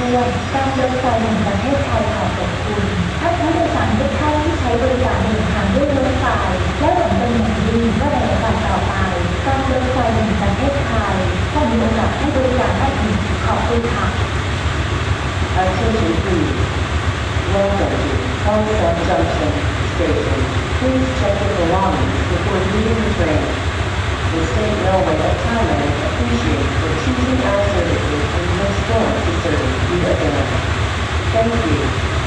พื่อนการรถไฟแห่งประเทศไทยขอบคุณท่าผู้โดยสารทุกท่านที่ใช้บริการเดินทางด้วยรถไฟและหวังเป็นอย่างยิ่งว่าในโอกาสต่อไปการรถไฟแห่งประเทศไทยจะมีโอกาสให้บริการท่านอีกขอบคุณค่ะ Attention please. Welcome to Hillside Junction Station. Please check the alarm Thank you.